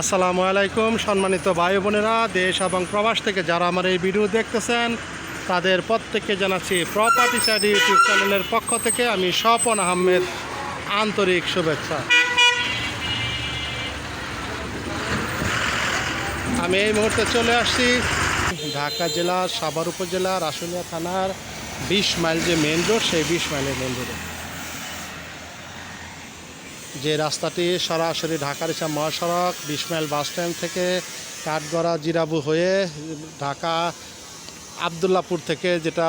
আসসালামু আলাইকুম, সম্মানিত ভাই বোনেরা, দেশ এবং প্রবাস থেকে যারা আমার এই ভিডিও দেখতেছেন, তাদের প্রত্যেককে জানাচ্ছি প্রপার্টি সাইড ইউটিউব চ্যানেলের পক্ষ থেকে আমি স্বপন আহমেদ, আন্তরিক শুভেচ্ছা। আমি এই মুহূর্তে চলে আসছি ঢাকা জেলার সাভার উপজেলার আশুলিয়া থানার বিশ মাইল যে মেন রোড সেই বিশ মাইলের মেন রোডে যে রাস্তাটি সরাসরি ঢাকার ইসা মহাসড়ক বিসমাইল বাসস্ট্যান্ড বাস স্ট্যান্ড থেকে কাঠগড়া জিরাবু হয়ে ঢাকা আবদুল্লাপুর থেকে যেটা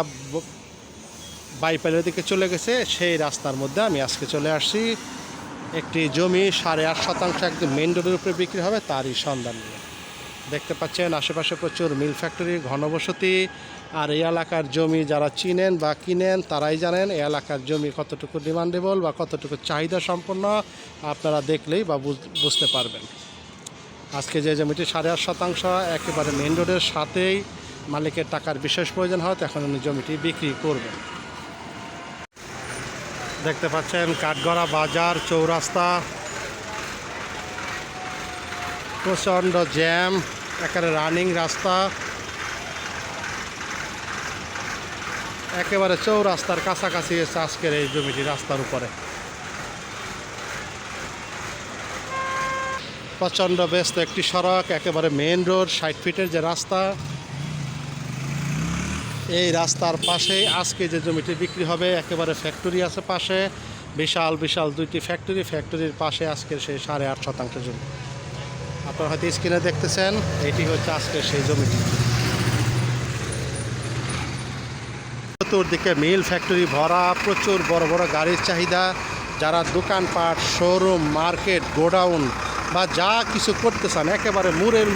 বাইপাইলের দিকে চলে গেছে, সেই রাস্তার মধ্যে আমি আজকে চলে আসছি। একটি জমি সাড়ে আট শতাংশ একদম মেন রোডের উপরে বিক্রি হবে, তারই সন্ধান নিয়ে। দেখতে পাচ্ছেন, আশেপাশে প্রচুর মিল ফ্যাক্টরি ঘনবসতি। আর এই এলাকার জমি যারা চিনেন বা কিনেন, তারাই জানেন এই এলাকার জমি কতটুকু ডিমান্ডেবল বা কতটুকু চাহিদা সম্পন্ন, আপনারা দেখলেই বা বুঝ- বুঝতে পারবেন। আজকে যে জমিটি সাড়ে আট শতাংশ, একেবারে মেন রোডের সাথেই মালিকের টাকার বিশেষ প্রয়োজন হয়, তখন উনি জমিটি বিক্রি করবেন। দেখতে পাচ্ছেন, কাঠগড়া বাজার চৌরাস্তা। প্রচণ্ড জ্যাম। একেবারে রানিং রাস্তা। একেবারে চৌরাস্তার কাছাকাছি এসে আজকের এই জমিটি রাস্তার উপরে। প্রচণ্ড ব্যস্ত একটি সড়ক, একেবারে মেন রোড ষাট ফিটের যে রাস্তা। এই রাস্তার পাশে আজকে যে জমিটি বিক্রি হবে, একেবারে ফ্যাক্টরি আছে পাশে। বিশাল বিশাল দুইটি ফ্যাক্টরি ফ্যাক্টরির পাশে আজকের সেই সাড়ে আট শতাংশ জমি। আপনারা হয়তো স্ক্রিনে দেখতেছেন, এটি হচ্ছে আজকের সেই জমিটি চতুর্দিকে মিল ফ্যাক্টরি ভরা, প্রচুর বড় বড় গাড়ির চাহিদা। যারা দোকানপাট শোরুম মার্কেট গোডাউন বা যা কিছু করতে চান একেবারে মুরের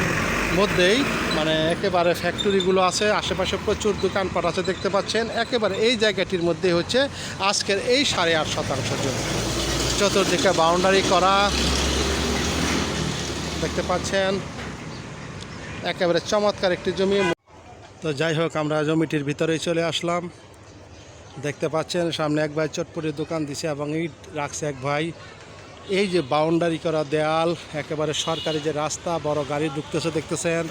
মধ্যেই মানে একেবারে ফ্যাক্টরিগুলো আছে, আশেপাশে প্রচুর দোকানপাট আছে, দেখতে পাচ্ছেন। একেবারে এই জায়গাটির মধ্যে হচ্ছে আজকের এই সাড়ে আট শতাংশ জমি। চতুর্দিকে বাউন্ডারি করা দেখতে পাচ্ছেন। একেবারে চমৎকার একটি জমি। তো যাই হোক, আমরা জমিটির ভিতরেই চলে আসলাম। দেখতে পাচ্ছেন, সামনে এক ভাই চটপটির দোকান দিছে এবং ইট রাখছে এক ভাই। এই যে বাউন্ডারি করা দেয়াল, একেবারে সরকারি যে রাস্তা, বড় গাড়ি ঢুকতেছে, দেখতেছেন?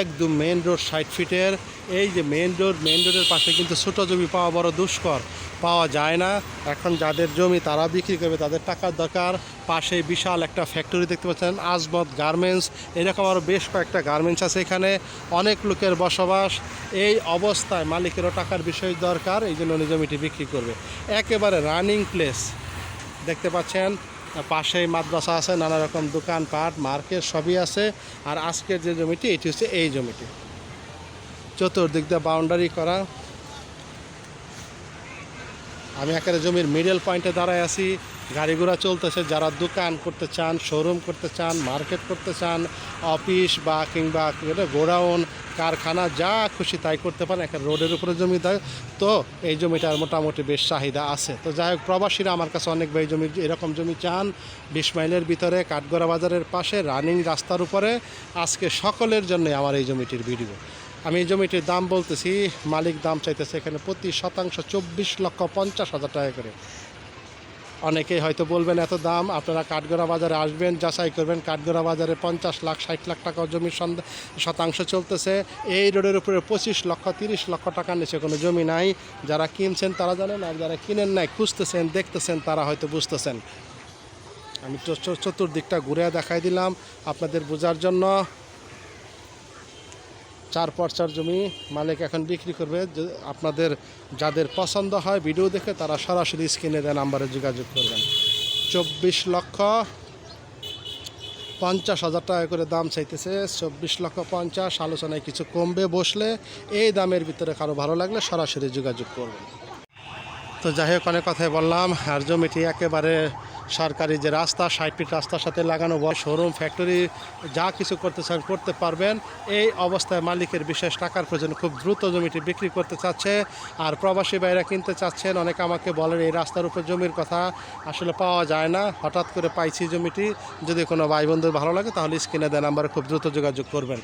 একদম মেন রোড ষাট ফিটের এই যে মেন রোড মেন রোডের পাশে কিন্তু ছোটো জমি পাওয়া বড় দুষ্কর। পাওয়া যায় না। এখন যাদের জমি তারা বিক্রি করবে, তাদের টাকার দরকার। পাশে বিশাল একটা ফ্যাক্টরি দেখতে পাচ্ছেন, আজমত গার্মেন্টস এরকম আরও বেশ কয়েকটা গার্মেন্টস আছে এখানে। অনেক লোকের বসবাস। এই অবস্থায় মালিকেরও টাকার বিষয় দরকার, এই জন্য উনি জমিটি বিক্রি করবে। একেবারে রানিং প্লেস দেখতে পাচ্ছেন পাশেই মাদ্রাসা আছে, নানা রকম দোকানপাট মার্কেট সবই আছে। আর আজকের যে জমিটি, এটি হচ্ছে এই জমিটি। চতুর্দিক দিয়ে বাউন্ডারি করা। আমি একেবারে জমির মিডল পয়েন্টে দাঁড়ায় আছি। গাড়ি ঘোড়া চলতেছে, যারা দোকান করতে চান শোরুম করতে চান মার্কেট করতে চান অফিস বা কিংবা গোডাউন, কারখানা, যা খুশি তাই করতে পারেন। একটা রোডের উপরে জমি দেয়। তো এই জমিটার মোটামুটি বেশ চাহিদা আছে। তো যাই হোক, প্রবাসীরা আমার কাছে অনেক ভাই জমি, এরকম জমি চান। বিশ মাইলের ভিতরে কাঠগড়া বাজারের পাশে রানিং রাস্তার উপরে। আজকে সকলের জন্য আমার এই জমিটির ভিডিও। আমি এই জমিটির দাম বলতেছি, মালিক দাম চাইতেছে এখানে প্রতি শতাংশ চব্বিশ লক্ষ পঞ্চাশ হাজার টাকা করে। অনেকেই হয়তো বলবেন, এত দাম, আপনারা কাঠগড়া বাজারে আসবেন, যাচাই করবেন, কাঠগড়া বাজারে পঞ্চাশ লাখ, ষাট লাখ টাকা জমির শতাংশ চলতেছে। এই রোডের উপরে পঁচিশ লক্ষ, তিরিশ লক্ষ টাকার নিচে কোনো জমি নাই। যারা কিনছেন তারা জানেন, আর যারা কিনেন নাই, খুঁজতেছেন, দেখতেছেন, তারা হয়তো বুঝতেছেন। আমি চতুর্দিকটা ঘুরে দেখাই দিলাম আপনাদের বোঝার জন্য। চার পর্চার জমি মালিক এখন বিক্রি করবে। আপনাদের যাদের পছন্দ হয় ভিডিও দেখে তারা সরাসরি স্ক্রিনে দেয় নাম্বারে যোগাযোগ করবেন। চব্বিশ লক্ষ পঞ্চাশ হাজার টাকা করে দাম চাইতেছে। চব্বিশ লক্ষ পঞ্চাশ, আলোচনায় কিছু কমবে বসলে এই দামের ভিতরে কারও ভালো লাগলে সরাসরি যোগাযোগ করবেন। তো যাই হোক, অনেক কথাই বললাম। আর জমিটি একেবারে সরকারি যে রাস্তা, ষাট ফিট রাস্তার সাথে লাগানো বড় শোরুম ফ্যাক্টরি যা কিছু করতে চান করতে পারবেন। এই অবস্থায় মালিকের বিশেষ টাকার প্রয়োজন, খুব দ্রুত জমিটি বিক্রি করতে চাচ্ছে। আর প্রবাসী বাইরা কিনতে চাচ্ছেন, অনেকে আমাকে বলেন, এই রাস্তার উপর জমির কথা আসলে পাওয়া যায় না। হঠাৎ করে পাইছি জমিটি। যদি কোনো ভাই বন্ধুর ভালো লাগে, তাহলে স্ক্রিনে দেন নাম্বারে খুব দ্রুত যোগাযোগ করবেন।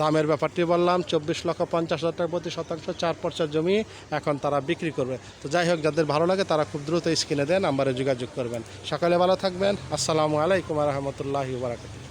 দামের ব্যাপারটি বললাম, চব্বিশ লক্ষ পঞ্চাশ হাজার টাকা প্রতি শতাংশ চার পর্চার জমি এখন তারা বিক্রি করবে। তো যাই হোক, যাদের ভালো লাগে তারা খুব দ্রুত স্ক্রিনে দেন, নাম্বারে যোগাযোগ করবেন। সকালে ভালো থাকবেন। আসসালামু আলাইকুম রহমতুল্লাহি বারাকাতুহ।